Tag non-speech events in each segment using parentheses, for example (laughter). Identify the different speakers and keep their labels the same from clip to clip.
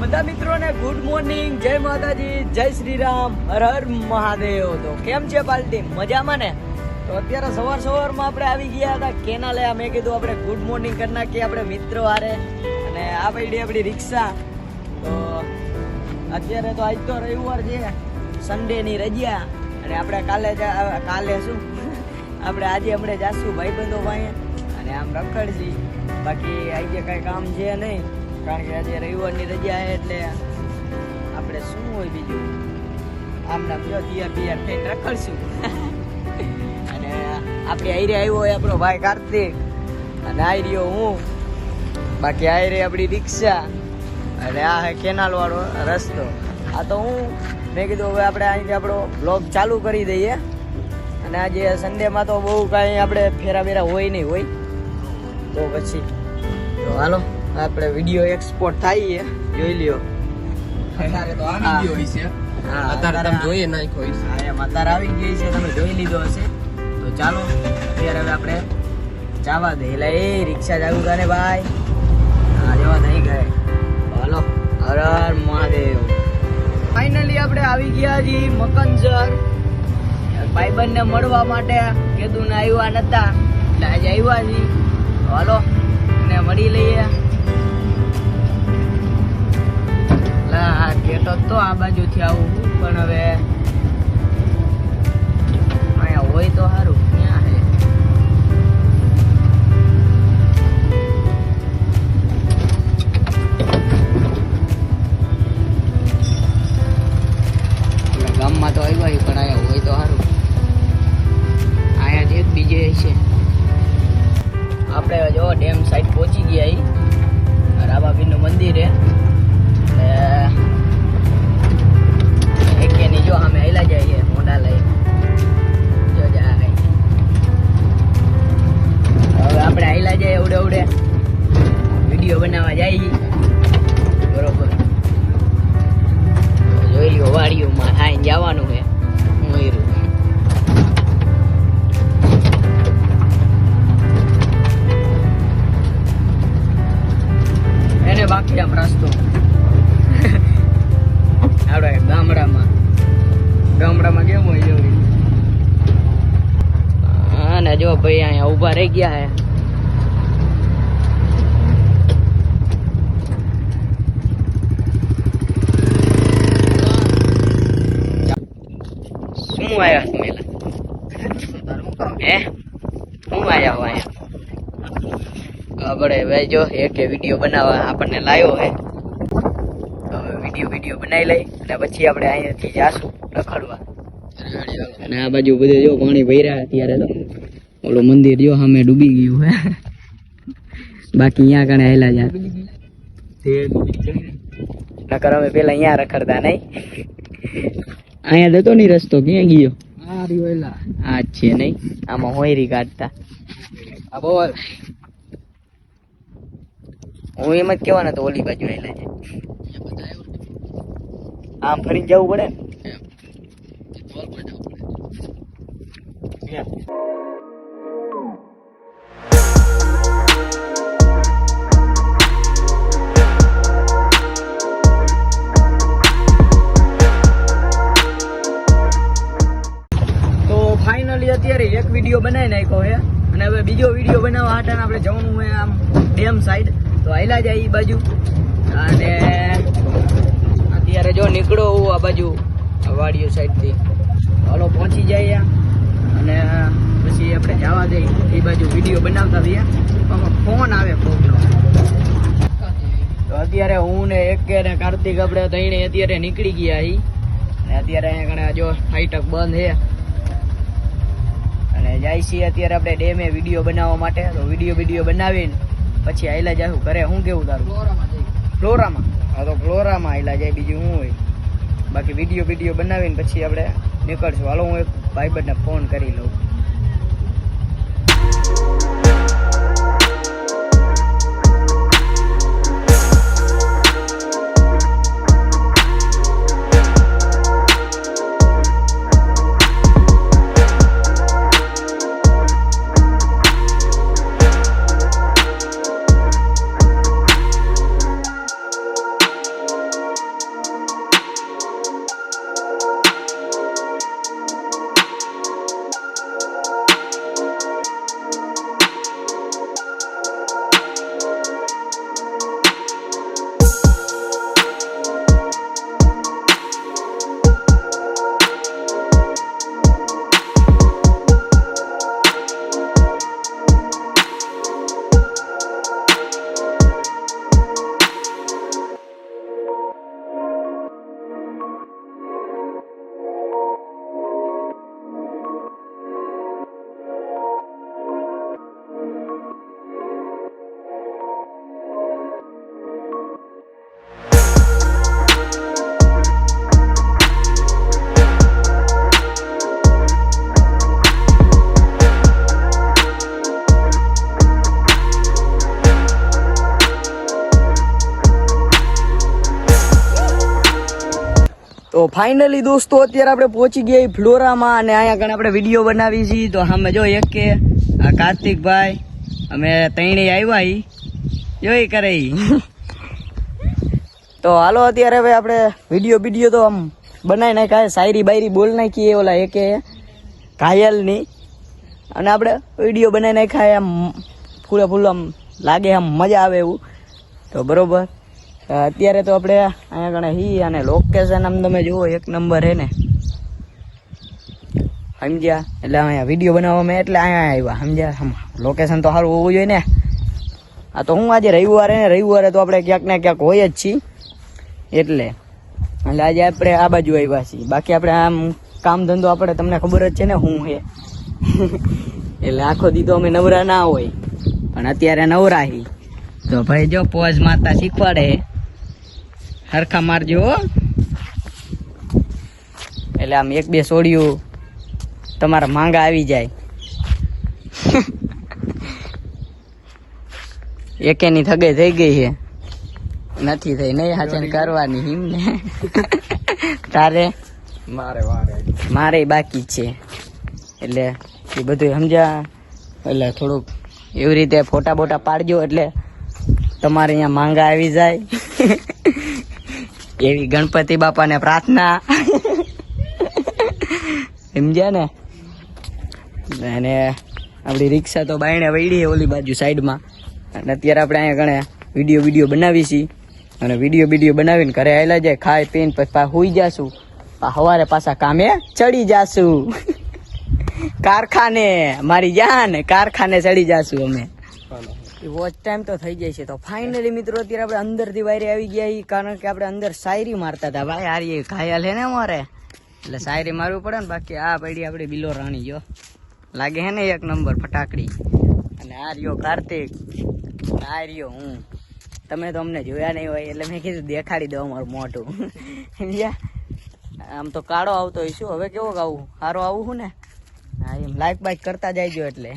Speaker 1: બધા મિત્રોને good morning જય માતાજી, જય શ્રી રામ હર હર મહાદેવ. તો કેમ છે પાલટી? મજામાં ને? તો અત્યારે સવાર સવારમાં આપણે આવી ગયા હતા કેનાલે. મેં કીધું આપણે ગુડ મોર્નિંગ કરી નાખીએ આપણે મિત્રો હારે. અને આ પડી આપણી રિક્ષા. તો અત્યારે તો આજ તો રવિવાર છે. સન્ડેની રજા. અને આપણે કાલે કાલે શું? (laughs) આપણે આજે હમણાં જાશું ભાઈબંધો ભાઈ અને આમ રખડશી બાકી આજે કાંઈ કામ છે નહીં. કારણ કે આજે રવિવારની રજા એટલે આપણે શું હોય બીજું? આમના બીજો દિયા બિયા થઈને રખડશું (laughs) અને આપણે આયરે આવ્યો હોય આપણો ભાઈ કાર્તિક. અને આઈ રહ્યો હું. બાકી આયરે આપણી રિક્ષા અને આ હે કેનાલ વાળો રસ્તો. આ તો હું, મેં કીધું હવે આપણે અહીંથી આપણો બ્લોગ ચાલુ કરી દઈએ. અને આજે સન્ડેમાં તો બહુ કાંઈ આપણે ફેરા બેરા હોય નહીં, હોય. તો પછી, તો હાલો. આપણે વીડિયો એક્સપોર્ટ થાય જોઈ લ્યો.
Speaker 2: અત્યારે તો આવી ગયો છે. અત્યારે તમે જોઈએ નાખ્યો છે.
Speaker 1: એમ અત્યારે આવી ગઈ છે તમે જોઈ લીધો હશે. તો ચાલો અત્યારે હવે આપણે જવા દે એટલે એ રિક્ષા ચાલુ કરે ભાઈ. હા જવા થઈ ગયે હલો. હર હર મહાદેવ. ફાઇનલી આપણે આવી ગયા જી મકનસર ભાઈબંધને મળવા માટે કીધું ને આવ્યા નતા. એટલે આજે આવ્યા છી હલો હાલો ને મળી લઈએ. કહેતો તો આ બાજુથી આવું. પણ હવે અહીંયા હોય તો સારું. ક્યાં હે. તો આવ્યા પણ અહીંયા હોય તો સારું. અહીંયા જ એક બીજે છે. વાડીઓમાં હા જવાનું છે. મોયરું. એને બાકી આમ રસ્તો. આપણે ગામડામાં. ગામડામાં કેમ હોય જવું હા ને જો ભાઈ અહીંયા ઊભા રહી ગયા હે શું છું મેલા. હે? હું આવ્યા હું આવ્યા આપણે ભાઈ જો એક વીડિયો બનાવવા આપણને લાવ્યો હે. હવે વીડિયો વીડિયો બનાવી લઈ અને પછી આપણે અહીંયાથી જાશું રખડવા. અને આ બાજુ બધે જો પાણી ભર્યા અત્યારે તો. ઓલું મંદિર જો સામે ડૂબી ગયું હે. બાકી અહીંયા કણે આવેલા જા નકર અમે પેલા અહીંયા રખડતા નહીં. અહીંયા જતો નહીં રસ્તો ક્યાં ગયો?
Speaker 2: આ રહ્યો એલા
Speaker 1: આ છે નહીં આમાં હોયરી કાઢતા
Speaker 2: આ બોલ
Speaker 1: હું એમ જ કહેવાના તો ઓલી બાજુ છે. આમ ફરીને જવું પડે ને? વીડિયો બનાવી નાખ્યો છે. અને હવે બીજો વીડિયો બનાવવા માટે આપણે જવાનું છે આમ ડેમ સાઈડ તો હાલ્યા જાય એ બાજુ. અને અત્યારે જો નીકળો હું આ બાજુ વાડીઓ સાઈડથી હાલો, પહોંચી જાય અને પછી આપણે જવા જઈએ એ બાજુ વીડિયો બનાવતા આમાં ફોન આવે ફોનનો તો અત્યારે હું ને એક ને કાર્તિક આપણે ત્રણે અત્યારે નીકળી ગયા એ અત્યારે અહીંયા કણે જો ફાઈટક બંધ છે. જાય છીએ અત્યારે આપણે ડેમે વીડિયો બનાવવા માટે. તો વીડિયો વીડિયો બનાવીને પછી આયલા જાશું. ઘરે શું કેવું તારું? ફ્લોરામાં હા તો ફ્લોરામાં આયલા જાય બીજું શું હોય? બાકી વીડિયો વીડિયો બનાવીને પછી આપણે નીકળશું. હાલો હું એક ભાઈબંધને ફોન કરી લઉં. ફાઇનલી દોસ્તો, અત્યારે આપણે પહોંચી ગયા ફ્લોરામાં અને અહીંયા આગળ આપણે વીડિયો બનાવી છીએ તો અમે જો એક કે, આ કાર્તિકભાઈ, અમે ત્રણે આવ્યા ઈ. જોઈ કરે તો હાલો, અત્યારે હવે આપણે વીડિયો વીડિયો તો આમ બનાવી નાખ્યા શાયરી બાયરી બોલ નાખીએ, ઓલા એકે, ઘાયલની. અને આપણે વીડિયો બનાવી નાખ્યા આમ ફૂલે ફૂલ આમ લાગે, આમ મજા આવે એવું. તો બરોબર. અત્યારે તો આપણે અહીંયા કણે હી અને લોકેશન આમ તમે જુઓ, એક નંબર હે ને. સમજ્યા? એટલે અહીંયા વીડિયો બનાવવામાં એટલે અહીંયા આવ્યા, સમજ્યા? લોકેશન તો સારું હોવું જોઈએ ને. આ તો હું આજે રવિવારે ને, રવિવારે તો આપણે ક્યાંક ને ક્યાંક હોય જ છીએ. એટલે એટલે આજે આપણે આ બાજુ આવ્યા છીએ. બાકી આપણે આમ કામ ધંધો આપણે તમને ખબર જ છે ને હું હે. એટલે આખો દી તો અમે નવરા ના હોય. પણ અત્યારે નવરા હી. તો ભાઈ જો પોઝ મારતા શીખવાડે હરખા મારજો. એટલે આમ એક બે સોડિયું તમારા માંગા આવી જાય. (laughs) એકેની થગે થઈ ગઈ છે. નથી થઈ નહીં હાચન કરવાની હિમ ને. (laughs) તારે
Speaker 2: મારે
Speaker 1: મારે બાકી છે. એટલે એ બધું સમજ્યા? એટલે થોડુંક એવી રીતે ફોટા બોટા પાડજો એટલે તમારે અહીંયા માંગા આવી જાય. (laughs) એવી ગણપતિ બાપાને પ્રાર્થના. સમજ્યા ને? અને આપણી રિક્ષા તો બાયણે વળી ઓલી બાજુ સાઈડમાં. અને અત્યારે આપણે અહીંયા ગણે વીડિયો વીડિયો બનાવી છીએ. અને વીડિયો વીડિયો બનાવીને ઘરે આવેલા જાય ખાઈ પીને પછી હુઈ જાશું. સવારે પાછા કામે ચડી જાશું. કારખાને, મારી જાન, કારખાને ચડી જાશું અમે. વોચ ટાઈમ તો થઈ જાય છે. તો ફાઇનલી મિત્રો, અત્યારે આપણે અંદરથી બહાર આવી ગયા કારણ કે આપણે અંદર શાયરી મારતા હતા. ભાઈ હારી એ ઘાયલ હે ને અમારે? એટલે શાયરી મારવું પડે ને, બાકી આ પડી આપણે બિલો રાણી, જો. લાગે હે ને એક નંબર ફટાકડી? અને આ રહ્યો કાર્તિક. આ રહ્યો હું. તમે તો અમને જોયા નહીં હોય, એટલે મેં કીધું દેખાડી દો અમારું મોટું (laughs) સમજ્યા? આમ તો કાળો આવતો હોય શું હવે કેવો આવું સારો આવું હું ને? હા એમ. લાઈક બાઈક કરતા જાયજો એટલે.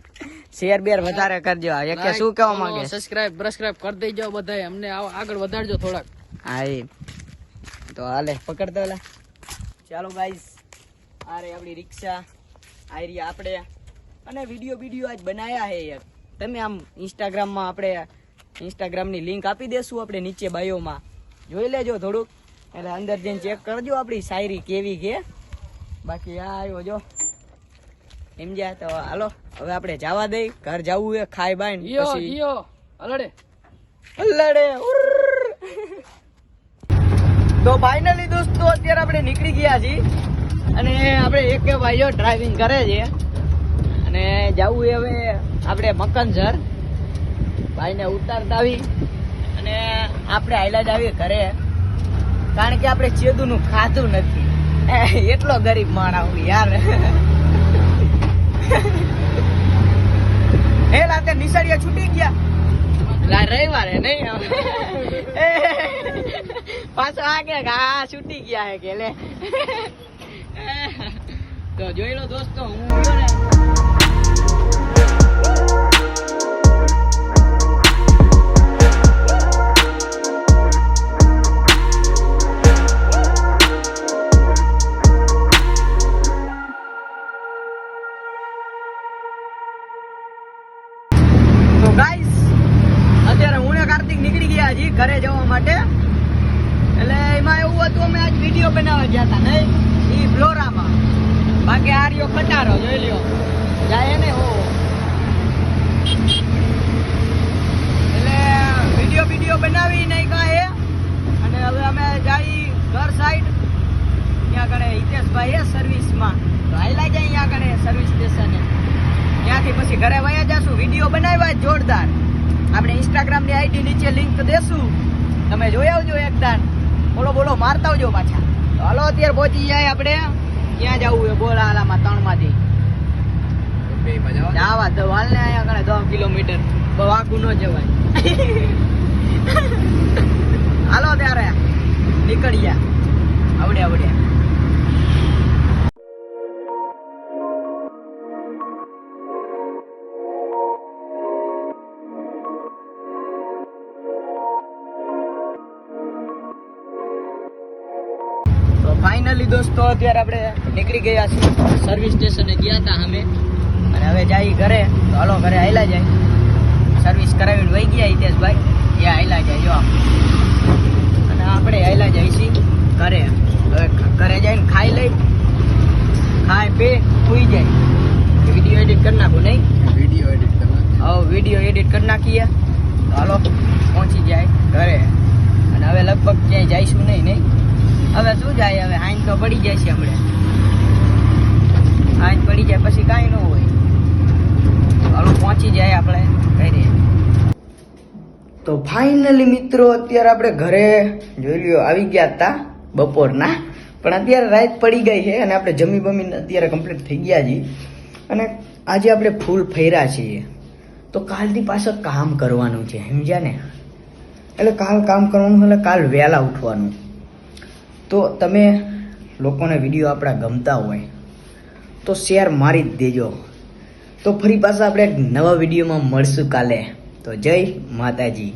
Speaker 1: (laughs) શેર બેર વધારે કરજો. એક શું કહેવા માંગે?
Speaker 2: સબસ્ક્રાઇબ બ્રસ્ક્રાઇબ કરી દેજો બધાય. અમને આગળ વધારજો થોડાક.
Speaker 1: હા એ તો હાલે પકડ દો ચાલો ગાઈસ આ રે આપણી રિક્ષા. આ રહી આપણે. અને વીડિયો વીડિયો આજ બનાયા હે યાર તમે આમ ઇન્સ્ટાગ્રામમાં આપણે ઇન્સ્ટાગ્રામની લિંક આપી દેશું આપણે નીચે બાયોમાં જોઈ લેજો થોડુંક. એટલે અંદર જઈને ચેક કરજો આપણી શાયરી કેવી કે બાકી આ આવ્યો જો. સમજ્યા તો હાલો હવે આપણે જવા દઈ ઘર જવું હે ખાઈ
Speaker 2: ઈયો અલડે
Speaker 1: લડે તો ફાઇનલી દોસ્તો અત્યારે આપણે નીકળી ગયા છીએ અને આપણે એક ભાઈઓ ડ્રાઇવિંગ કરે છે. અને જવું હવે આપણે મકનસર. ભાઈને ઉતારતા આવી અને આપણે આયલા જ આવીએ ઘરે. કારણ કે આપણે ચેદુનું ખાધું નથી. (laughs) એટલો ગરીબ માણસ હું યાર. (laughs) (laughs) હે લાતે નિશાળિયા છૂટી ગયા. રવિવારે નહીં. (laughs) પાછો આ કે આ છૂટી ગયા હે કે લે. (laughs) તો જોઈ લો દોસ્તો હું તો ગાઈસ અત્યારે હું ને કાર્તિક નીકળી ગયા છીએ ઘરે જવા માટે. એટલે એમાં એવું હતું, અમે આજ વીડિયો બનાવવા ગયા હતા, નહીં? એ ફ્લોરામાં. બાકી આ રહ્યો ખટારો, જોઈ લ્યો. જાય ને હો. એટલે વીડિયો વીડિયો બનાવી, નહીં કાંઈ. અને હવે અમે જઈ ઘર સાઈડ ત્યાં આગળ હિતેશભાઈ સર્વિસમાં તો આવેલા જાય અહીંયા આગળ સર્વિસ સ્ટેશને ત્યાંથી પછી ઘરે વયા જાશું. વીડિયો બનાવ્યા જોરદાર. આપણે ઇન્સ્ટાગ્રામની આઈડી નીચે લિંક દેશું. તમે જોઈ આવજો એકદાન. બોલો બોલો, મારતા આવજો પાછા. હાલો, અત્યારે પહોંચી જાય આપણે. ક્યાં જવું એ બોલ હાલામાં ત્રણમાંથી તો હાલ ને અહીંયા કણે દસ કિલોમીટર. આગું ન જવાય. (laughs) હાલો, ત્યારે નીકળ્યા આવડે આવડે આપણે નીકળી ગયા છીએ. સર્વિસ સ્ટેશને ગયા હતા અમે. અને હવે જાય ઘરે. તો હાલો ઘરે આયલા જાય. સર્વિસ કરાવીને વહી ગયા હિતેશભાઈ. એ આયલા જાય જો અને આપણે આયલા જાય છીએ ઘરે. હવે ઘરે જઈને ખાઈ લઈ. ખાઈ પે સુઈ જાય. વીડિયો એડિટ કરી નાખું નહીં?
Speaker 2: વીડિયો એડિટ કરવા
Speaker 1: હવે વીડિયો એડિટ કરી નાખીએ. તો હાલો પહોંચી જાય ઘરે. અને હવે લગભગ ક્યાંય જઈશું નહીં નહીં? હવે શું જાય? હવે આઈન તો પડી જાય છે હમણે. આઈન પડી જાય પછી કાંઈ ન હોય. હાલો, પહોંચી જાય આપણે ઘરે. તો ફાઇનલી મિત્રો, અત્યારે આપણે ઘરે, જોઈ લ્યો, આવી ગયા હતા બપોરના. પણ અત્યારે રાત પડી ગઈ છે અને આપણે જમી બમીને અત્યારે કમ્પ્લીટ થઈ ગયા છીએ. અને આજે આપણે ફૂલ ફર્યા છીએ. તો કાલથી પાછળ કામ કરવાનું છે, સમજ્યા ને? એટલે કાલ કામ કરવાનું, એટલે કાલ વહેલા ઉઠવાનું. તો તમે લોકોને વીડિયો આપણા ગમતા હોય, તો શેર મારી જ દેજો. તો ફરી પાછા આપણે એક નવા વિડીયોમાં મળશું કાલે. તો જય માતાજી.